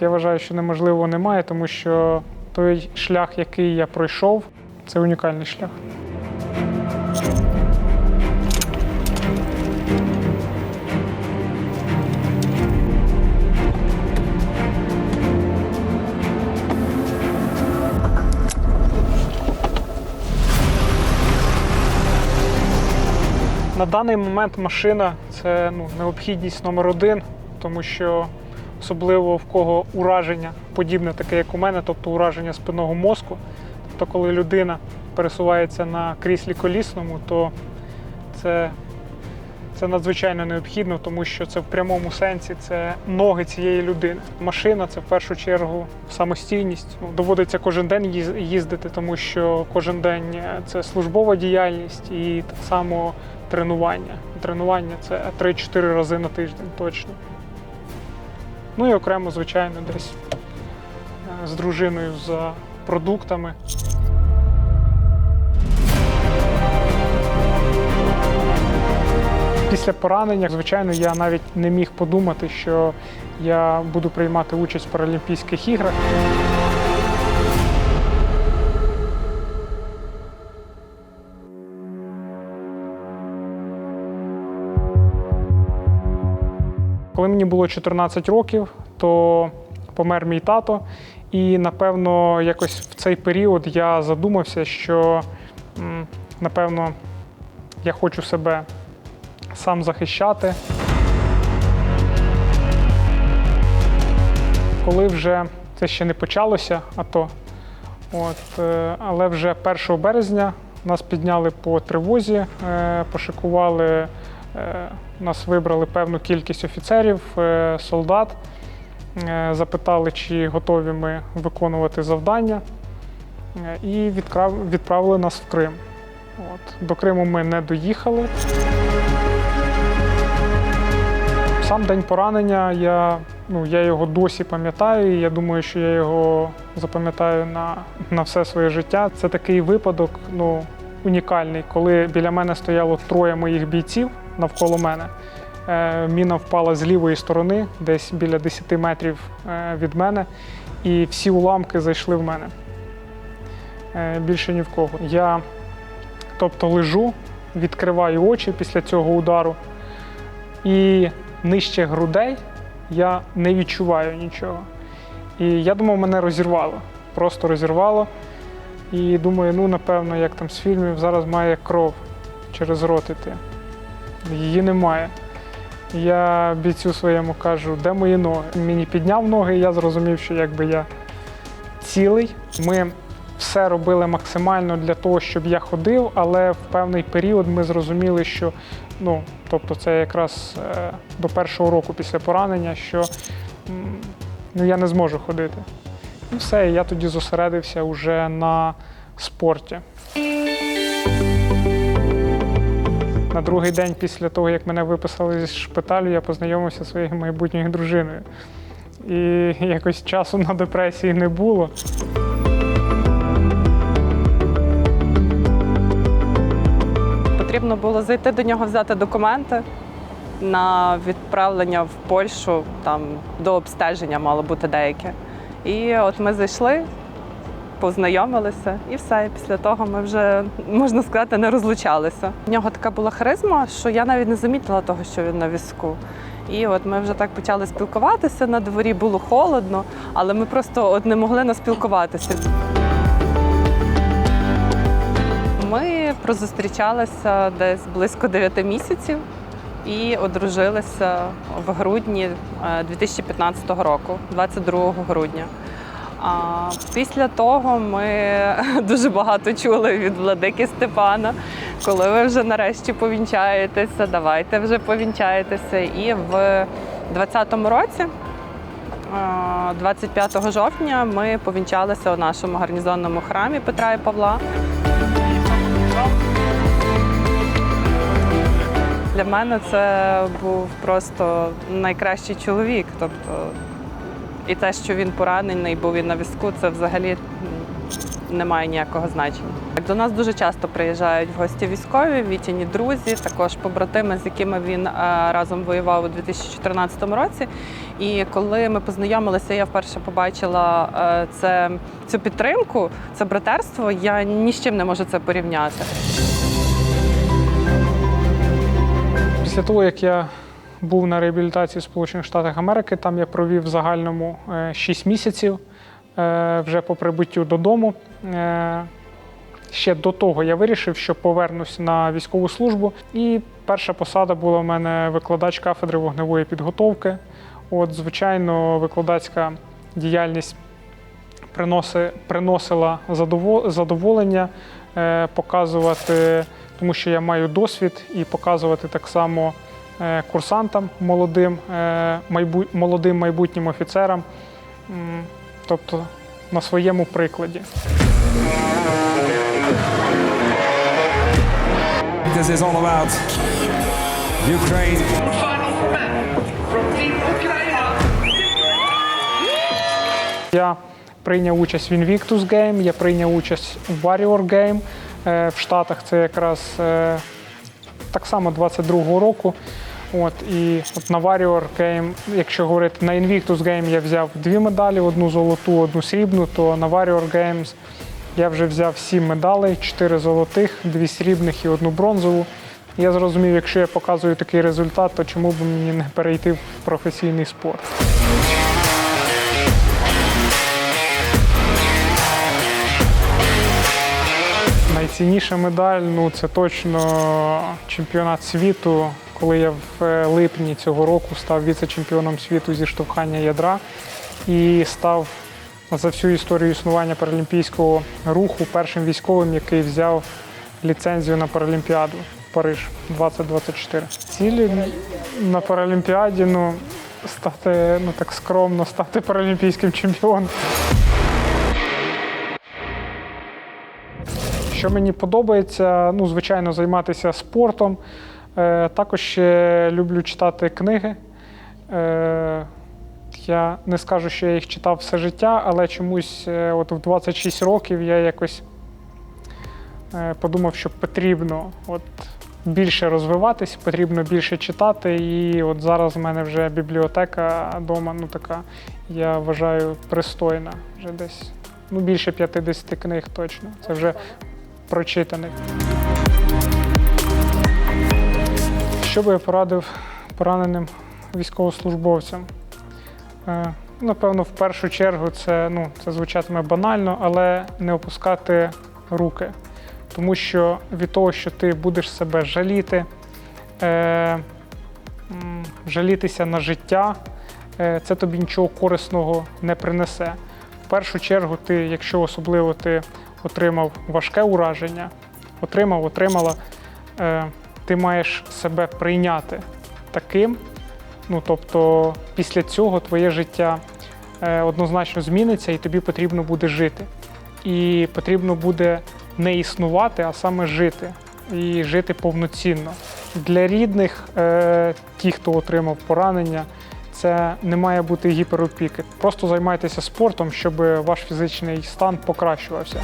Я вважаю, що неможливо немає, тому що той шлях, який я пройшов, це унікальний шлях. На даний момент машина це ну, необхідність номер один, тому що особливо в кого ураження подібне таке, як у мене, тобто ураження спинного мозку. Тобто, коли людина пересувається на кріслі колісному, то це, це надзвичайно необхідно, тому що це в прямому сенсі це ноги цієї людини. Машина це в першу чергу самостійність. Ну, доводиться кожен день їздити, тому що кожен день е, це службова діяльність і так само тренування. Тренування це 3-4 рази на тиждень точно. Ну і окремо, звичайно, десь е, з дружиною за продуктами. Після поранення, звичайно, я навіть не міг подумати, що я буду приймати участь в Паралімпійських іграх. Коли мені було 14 років, то помер мій тато, і напевно, якось в цей період я задумався, що напевно я хочу себе сам захищати. Коли вже це ще не почалося, АТО, от, е, але вже 1 березня нас підняли по тривозі, е, пошикували, нас вибрали певну кількість офіцерів, е, солдат, е, запитали, чи готові ми виконувати завдання, е, і відправили нас в Крим. От. До Криму ми не доїхали. Сам день поранення, я, ну, я його досі пам'ятаю, і я думаю, що я його запам'ятаю на, на все своє життя. Це такий випадок ну, унікальний, коли біля мене стояло троє моїх бійців навколо мене. Е, міна впала з лівої сторони, десь біля 10 метрів е, від мене, і всі уламки зайшли в мене. Е, більше ні в кого. Я тобто лежу, відкриваю очі після цього удару. І нижче грудей я не відчуваю нічого. І я думав, мене розірвало. Просто розірвало. І думаю, ну напевно, як там з фільмів, зараз має кров через рот іти. Її немає. Я бійцю своєму кажу, де мої ноги? Мені підняв ноги, і я зрозумів, що якби я цілий. Ми все робили максимально для того, щоб я ходив, але в певний період ми зрозуміли, що ну, тобто це якраз е, до першого року після поранення, що ну, я не зможу ходити. І все, я тоді зосередився вже на спорті. На другий день після того, як мене виписали з шпиталю, я познайомився зі своєю майбутньою дружиною. І якось часу на депресії не було. Потрібно було зайти до нього, взяти документи на відправлення в Польщу, там до обстеження мало бути деяке. І от ми зайшли, познайомилися, і все. І після того ми вже, можна сказати, не розлучалися. У нього така була харизма, що я навіть не замітила того, що він на візку. І от ми вже так почали спілкуватися на дворі, було холодно, але ми просто от не могли наспілкуватися. Ми прозустрічалися десь близько 9 місяців і одружилися в грудні е, 2015 року, 22 грудня. А після того ми дуже багато чули від владики Степана, коли ви вже нарешті повінчаєтеся, давайте вже повінчаєтеся. І в 2020 році, е, 25 жовтня, ми повінчалися у нашому гарнізонному храмі Петра і Павла. Для мене це був просто найкращий чоловік. Тобто, і те, що він поранений, був він на візку, це взагалі не має ніякого значення. До нас дуже часто приїжджають в гості військові, вітяні друзі, також побратими, з якими він е, разом воював у 2014 році. І коли ми познайомилися, я вперше побачила е, це, цю підтримку, це братерство. Я ні з чим не можу це порівняти. Після того, як я був на реабілітації в Сполучених Штатах Америки, там я провів в загальному 6 місяців е, вже по прибуттю додому. Е, Ще до того я вирішив, що повернусь на військову службу. І перша посада була в мене викладач кафедри вогневої підготовки. От, звичайно, викладацька діяльність приносила задоволення е, показувати, тому що я маю досвід, і показувати так само е, курсантам молодим, е, майбу, молодим майбутнім офіцерам, тобто на своєму прикладі. This is all about Ukraine. Я прийняв участь в Invictus Game, я прийняв участь у Warrior Game. Е, В Штатах це якраз е, так само 22-го року. От, і от на Warrior Game, якщо говорити на Invictus Game, я взяв дві медалі: одну золоту, одну срібну, то на Warrior Games я вже взяв сім медалей, чотири золотих, дві срібних і одну бронзову. Я зрозумів, якщо я показую такий результат, то чому б мені не перейти в професійний спорт. Найцінніша медаль ну це точно чемпіонат світу. Коли я в е, липні цього року став віце-чемпіоном світу зі штовхання ядра і став за всю історію існування паралімпійського руху першим військовим, який взяв ліцензію на Паралімпіаду Париж 2024. Цілі на Паралімпіаді ну, стати ну так скромно, стати паралімпійським чемпіоном. Що мені подобається, ну, звичайно, займатися спортом. Е, також ще люблю читати книги. Е, я не скажу, що я їх читав все життя, але чомусь е, от в 26 років я якось подумав, що потрібно от, більше розвиватись, потрібно більше читати. І от зараз в мене вже бібліотека вдома, ну така, я вважаю, пристойна. Вже десь ну, більше 50 книг точно. Це вже прочитаних. Що би я порадив пораненим військовослужбовцям? Е, Напевно, в першу чергу це, ну, це звучатиме банально, але не опускати руки. Тому що від того, що ти будеш себе жаліти, е, жалітися на життя, е, це тобі нічого корисного не принесе. В першу чергу, ти, якщо особливо ти отримав важке ураження, отримав, отримала, е, ти маєш себе прийняти таким. Ну, тобто, після цього твоє життя е, однозначно зміниться, і тобі потрібно буде жити. І потрібно буде не існувати, а саме жити. І жити повноцінно. Для рідних, е, ті, хто отримав поранення, це не має бути гіперопіки. Просто займайтеся спортом, щоб ваш фізичний стан покращувався.